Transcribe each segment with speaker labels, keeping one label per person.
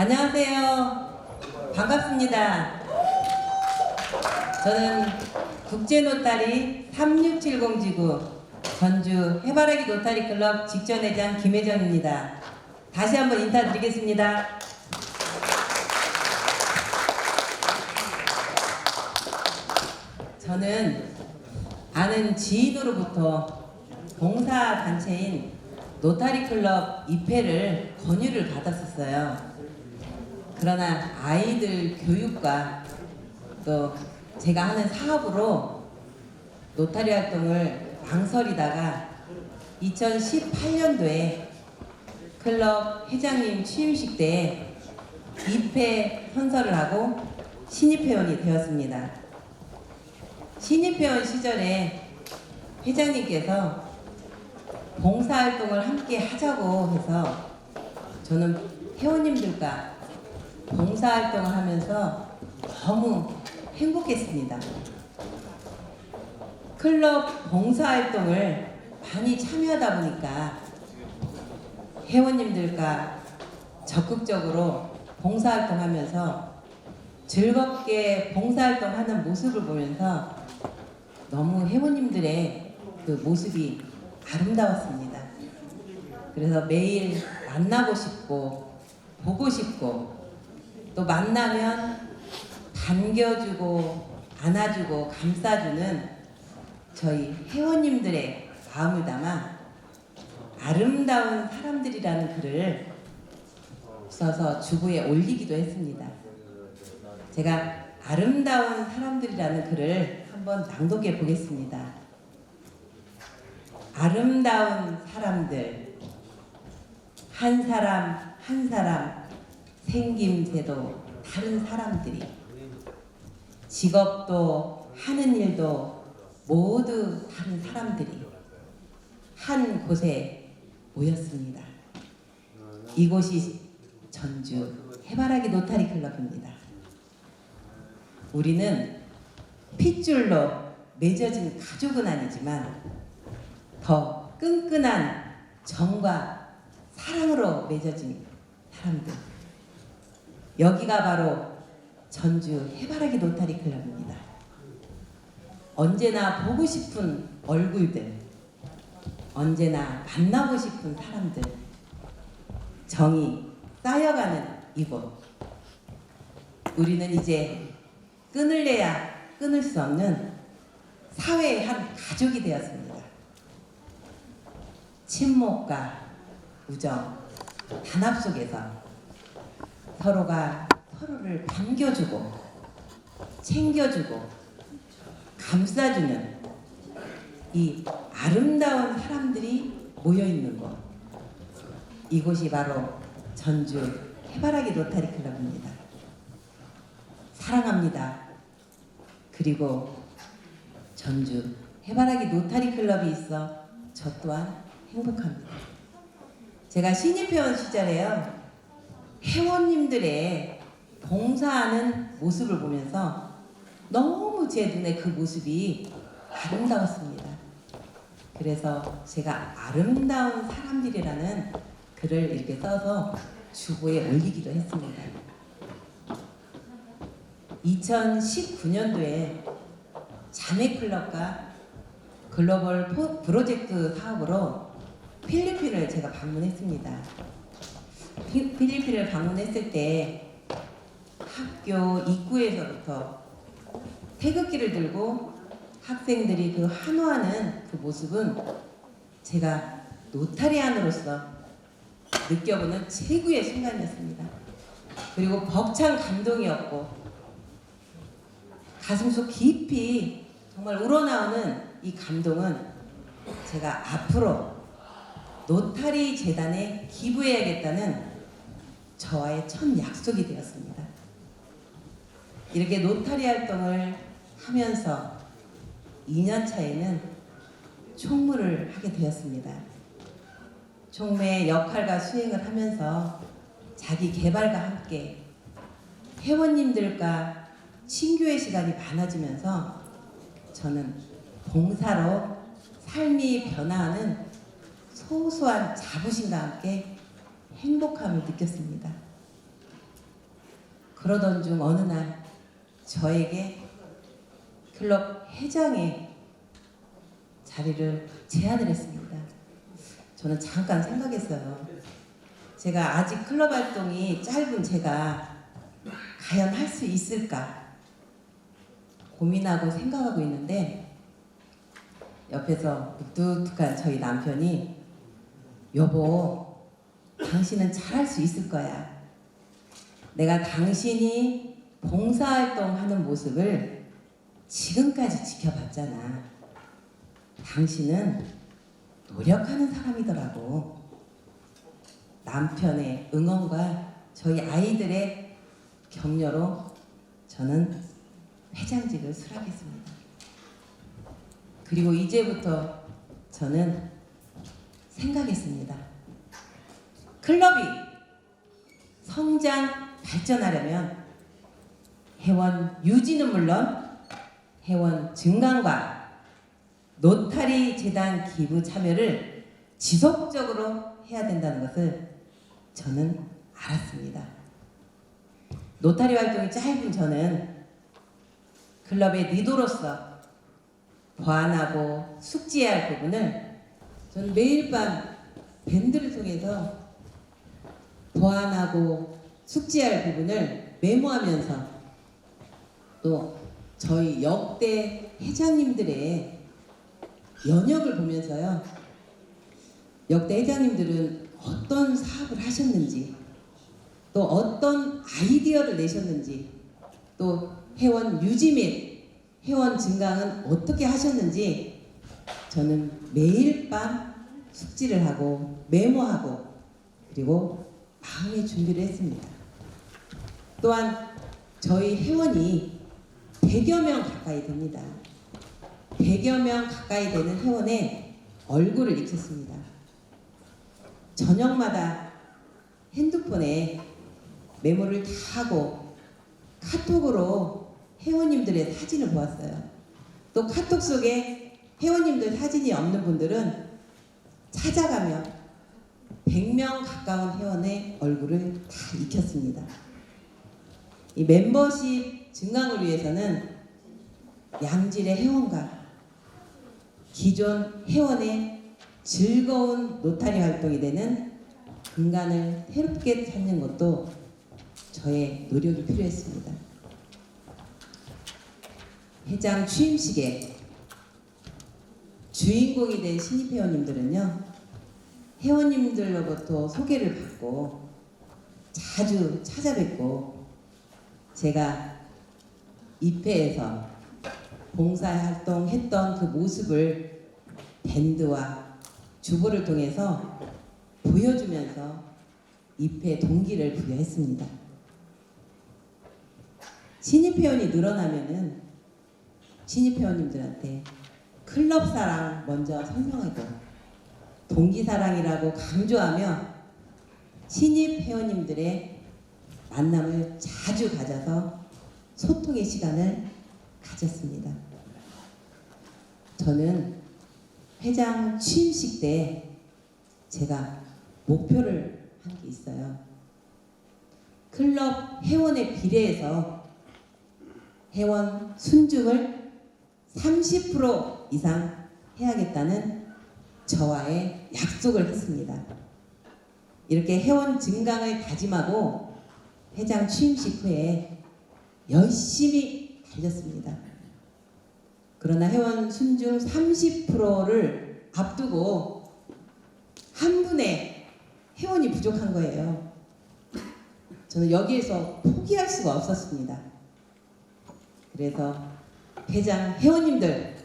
Speaker 1: 안녕하세요. 반갑습니다. 저는 국제 노타리 3670 지구 전주 해바라기 노타리 클럽 직전회장 김혜정입니다. 다시 한번 인사드리겠습니다. 저는 아는 지인으로부터 봉사단체인 노타리 클럽 입회를 권유를 받았었어요. 그러나 아이들 교육과 또 제가 하는 사업으로 노타리 활동을 망설이다가 2018년도에 클럽 회장님 취임식 때 입회 선서를 하고 신입회원이 되었습니다. 신입회원 시절에 회장님께서 봉사활동을 함께 하자고 해서 저는 회원님들과 봉사활동을 하면서 너무 행복했습니다. 클럽 봉사활동을 많이 참여하다 보니까 회원님들과 적극적으로 봉사활동하면서 즐겁게 봉사활동하는 모습을 보면서 너무 회원님들의 그 모습이 아름다웠습니다. 그래서 매일 만나고 싶고 보고 싶고 또 만나면 반겨주고 안아주고 감싸주는 저희 회원님들의 마음을 담아 아름다운 사람들이라는 글을 써서 주부에 올리기도 했습니다. 제가 아름다운 사람들이라는 글을 한번 낭독해 보겠습니다. 아름다운 사람들 한 사람 한 사람 생김새도 다른 사람들이 직업도 하는 일도 모두 다른 사람들이 한 곳에 모였습니다. 이곳이 전주 해바라기 노타리 클럽입니다. 우리는 핏줄로 맺어진 가족은 아니지만 더 끈끈한 정과 사랑으로 맺어진 사람들. 여기가 바로 전주 해바라기 노타리 클럽입니다. 언제나 보고 싶은 얼굴들, 언제나 만나고 싶은 사람들, 정이 쌓여가는 이곳. 우리는 이제 끊을래야 끊을 수 없는 사회의 한 가족이 되었습니다. 친목과 우정, 단합 속에서 서로가 서로를 반겨주고 챙겨주고 감싸주는 이 아름다운 사람들이 모여 있는 곳. 이곳이 바로 전주 해바라기 로타리 클럽입니다. 사랑합니다. 그리고 전주 해바라기 노타리 클럽이 있어 저 또한 행복합니다. 제가 신입회원 시절에요. 회원님들의 봉사하는 모습을 보면서 너무 제 눈에 그 모습이 아름다웠습니다. 그래서 제가 아름다운 사람들이라는 글을 이렇게 써서 주보에 올리기도 했습니다. 2019년도에 자매클럽과 글로벌 포- 프로젝트 사업으로 필리핀을 제가 방문했습니다. 피- 필리핀을 방문했을 때 학교 입구에서부터 태극기를 들고 학생들이 그 환호하는 그 모습은 제가 노타리안으로서 느껴보는 최고의 순간이었습니다. 그리고 벅찬 감동이었고 가슴속 깊이 정말 우러나오는 이 감동은 제가 앞으로 노타리 재단에 기부해야겠다는 저와의 첫 약속이 되었습니다. 이렇게 노타리 활동을 하면서 2년 차에는 총무를 하게 되었습니다. 총무의 역할과 수행을 하면서 자기 개발과 함께 회원님들과 친교의 시간이 많아지면서 저는 봉사로 삶이 변화하는 소소한 자부심과 함께 행복함을 느꼈습니다. 그러던 중 어느 날 저에게 클럽 회장의 자리를 제안을 했습니다. 저는 잠깐 생각했어요. 제가 아직 클럽 활동이 짧은 제가 과연 할 수 있을까 고민하고 생각하고 있는데 옆에서 무뚝뚝한 저희 남편이 여보 당신은 잘할 수 있을 거야. 내가 당신이 봉사활동하는 모습을 지금까지 지켜봤잖아. 당신은 노력하는 사람이더라고. 남편의 응원과 저희 아이들의 격려로 저는 회장직을 수락했습니다. 그리고 이제부터 저는 생각했습니다. 클럽이 성장 발전하려면 회원 유지는 물론 회원 증강과 노타리 재단 기부 참여를 지속적으로 해야 된다는 것을 저는 알았습니다. 노타리 활동이 짧은 저는 클럽의 리더로서 보완하고 숙지해야 할 부분을 저는 매일 밤 밴드를 통해서 보완하고 숙지해야 할 부분을 메모하면서 또 저희 역대 회장님들의 연역을 보면서요. 역대 회장님들은 어떤 사업을 하셨는지 또 어떤 아이디어를 내셨는지 또 회원 유지 및 회원 증강은 어떻게 하셨는지 저는 매일 밤 숙지를 하고 메모하고 그리고 마음의 준비를 했습니다. 또한 저희 회원이 100여 명 가까이 됩니다. 100여 명 가까이 되는 회원의 얼굴을 익혔습니다. 저녁마다 핸드폰에 메모를 다 하고 카톡으로 회원님들의 사진을 보았어요. 또 카톡 속에 회원님들 사진이 없는 분들은 찾아가며 100명 가까운 회원의 얼굴을 다 익혔습니다. 이 멤버십 증강을 위해서는 양질의 회원과 기존 회원의 즐거운 노타리 활동이 되는 근간을 새롭게 찾는 것도 저의 노력이 필요했습니다. 회장 취임식에 주인공이 된 신입 회원님들은요, 회원님들로부터 소개를 받고 자주 찾아뵙고 제가 입회에서 봉사활동 했던 그 모습을 밴드와 주부를 통해서 보여주면서 입회 동기를 부여했습니다. 신입 회원이 늘어나면은 신입 회원님들한테 클럽 사랑 먼저 설명하고 동기 사랑이라고 강조하며 신입 회원님들의 만남을 자주 가져서 소통의 시간을 가졌습니다. 저는 회장 취임식 때 제가 목표를 한 게 있어요. 클럽 회원에 비례해서 회원 순증을 30% 이상 해야겠다는 저와의 약속을 했습니다. 이렇게 회원 증강을 다짐하고 회장 취임식 후에 열심히 달렸습니다. 그러나 회원 순중 30%를 앞두고 한 분의 회원이 부족한 거예요. 저는 여기에서 포기할 수가 없었습니다. 그래서 회장 회원님들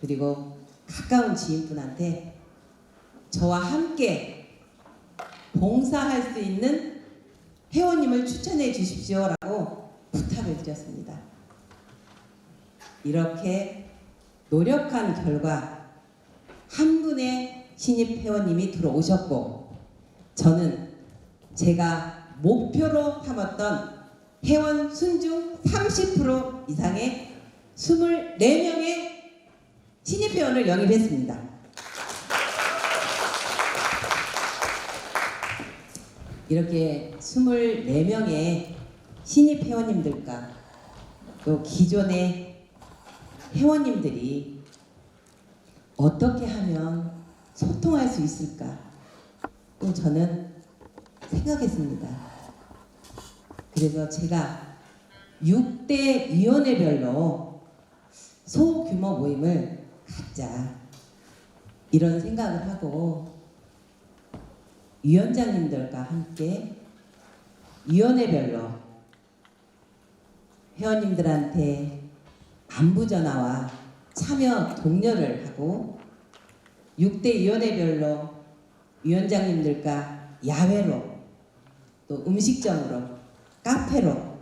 Speaker 1: 그리고 가까운 지인분한테 저와 함께 봉사할 수 있는 회원님을 추천해 주십시오라고 부탁을 드렸습니다. 이렇게 노력한 결과 한 분의 신입 회원님이 들어오셨고 저는 제가 목표로 삼았던 회원 순중 30% 이상의 24명의 신입 회원을 영입했습니다. 이렇게 24명의 신입 회원님들과 또 기존의 회원님들이 어떻게 하면 소통할 수 있을까? 또 저는 생각했습니다. 그래서 제가 6대 위원회별로 소규모 모임을 갖자. 이런 생각을 하고 위원장님들과 함께 위원회별로 회원님들한테 안부 전화와 참여 독려를 하고 6대 위원회별로 위원장님들과 야외로 또 음식점으로 카페로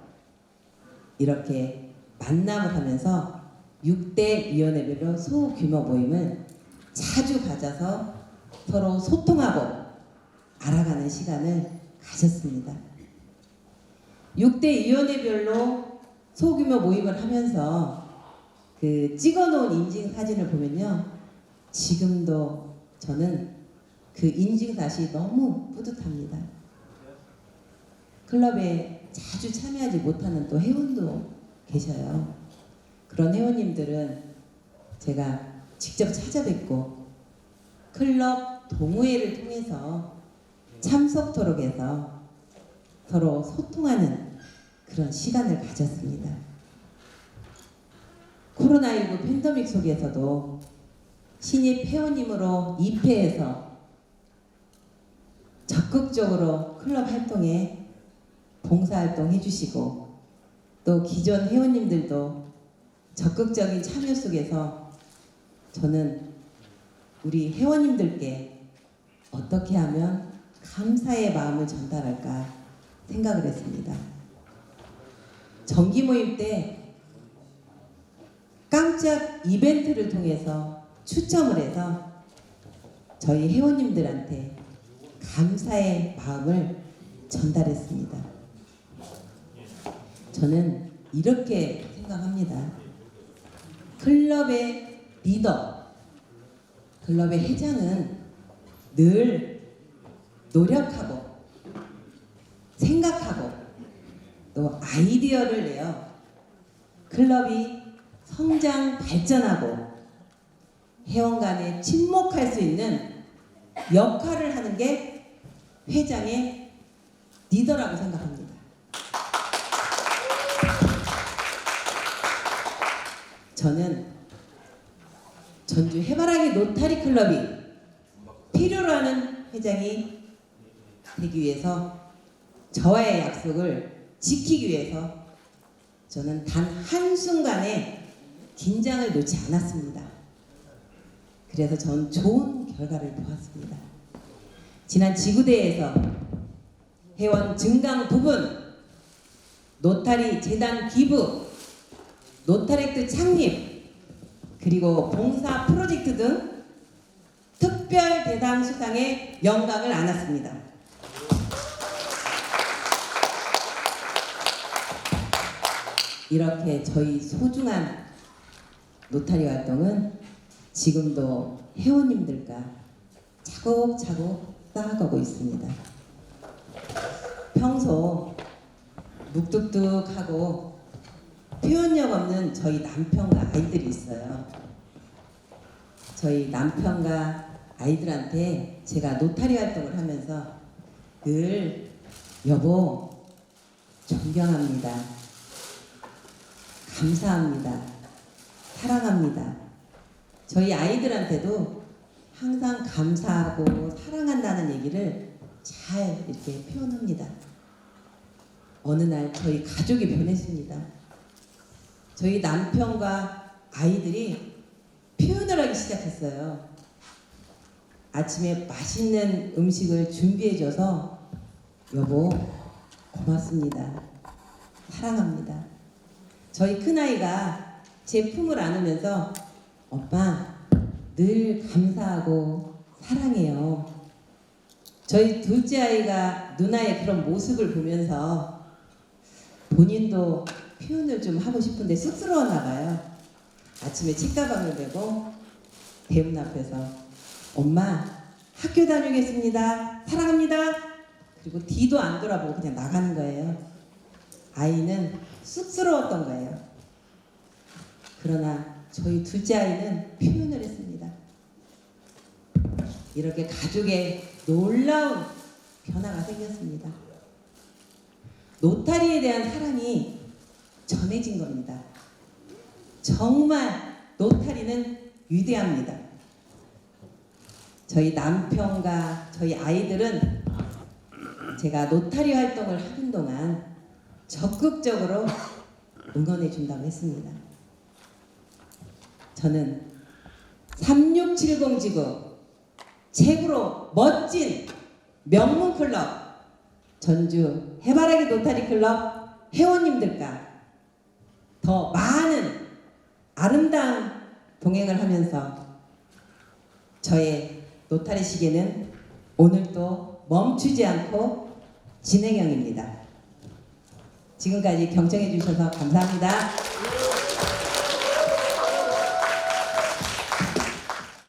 Speaker 1: 이렇게 만남을 하면서 6대 위원회별로 소규모 모임을 자주 가져서 서로 소통하고 알아가는 시간을 가졌습니다. 6대 위원회별로 소규모 모임을 하면서 그 찍어놓은 인증 사진을 보면요. 지금도 저는 그 인증샷이 너무 뿌듯합니다. 클럽에 자주 참여하지 못하는 또 회원도 계셔요. 그런 회원님들은 제가 직접 찾아뵙고 클럽 동호회를 통해서 참석 토록에서 서로 소통하는 그런 시간을 가졌습니다. 코로나19 팬데믹 속에서도 신입 회원님으로 입회해서 적극적으로 클럽 활동에 봉사활동 해주시고 또 기존 회원님들도 적극적인 참여 속에서 저는 우리 회원님들께 어떻게 하면 감사의 마음을 전달할까 생각을 했습니다. 정기 모임 때 깜짝 이벤트를 통해서 추첨을 해서 저희 회원님들한테 감사의 마음을 전달했습니다. 저는 이렇게 생각합니다. 클럽의 리더, 클럽의 회장은 늘 노력하고 생각하고 또 아이디어를 내어 클럽이 성장 발전하고 회원 간에 친목할 수 있는 역할을 하는 게 회장의 리더라고 생각합니다. 저는 전주 해바라기 노타리 클럽이 필요로 하는 회장이 되기 위해서 저와의 약속을 지키기 위해서 저는 단 한순간에 긴장을 놓지 않았습니다. 그래서 전 좋은 결과를 보았습니다. 지난 지구대회에서 회원 증강 부분, 노타리 재단 기부, 노타렉트 창립, 그리고 봉사 프로젝트 등 특별 대상 수상에 영광을 안았습니다. 이렇게 저희 소중한 노타리 활동은 지금도 회원님들과 차곡차곡 쌓아가고 있습니다. 평소 묵뚝뚝하고 표현력 없는 저희 남편과 아이들이 있어요. 저희 남편과 아이들한테 제가 노타리 활동을 하면서 늘 여보 존경합니다. 감사합니다. 사랑합니다. 저희 아이들한테도 항상 감사하고 사랑한다는 얘기를 잘 이렇게 표현합니다. 어느 날 저희 가족이 변했습니다. 저희 남편과 아이들이 표현을 하기 시작했어요. 아침에 맛있는 음식을 준비해줘서 여보 고맙습니다. 사랑합니다. 저희 큰아이가 제 품을 안으면서 오빠 늘 감사하고 사랑해요. 저희 둘째 아이가 누나의 그런 모습을 보면서 본인도 표현을 좀 하고 싶은데 쑥스러웠나 봐요. 아침에 책가방을 메고 대문 앞에서 엄마 학교 다니겠습니다. 사랑합니다. 그리고 뒤도 안 돌아보고 그냥 나가는 거예요. 아이는 쑥스러웠던 거예요. 그러나 저희 둘째 아이는 표현을 했습니다. 이렇게 가족의 놀라운 변화가 생겼습니다. 노타리에 대한 사랑이 전해진 겁니다. 정말 노타리는 위대합니다. 저희 남편과 저희 아이들은 제가 노타리 활동을 하는 동안 적극적으로 응원해 준다고 했습니다. 저는 3670 지구 최고로 멋진 명문 클럽 전주 해바라기 노타리 클럽 회원님들과 더 많은 아름다운 동행을 하면서 저의 노타리 시계는 오늘도 멈추지 않고 진행형입니다. 지금까지 경청해 주셔서 감사합니다.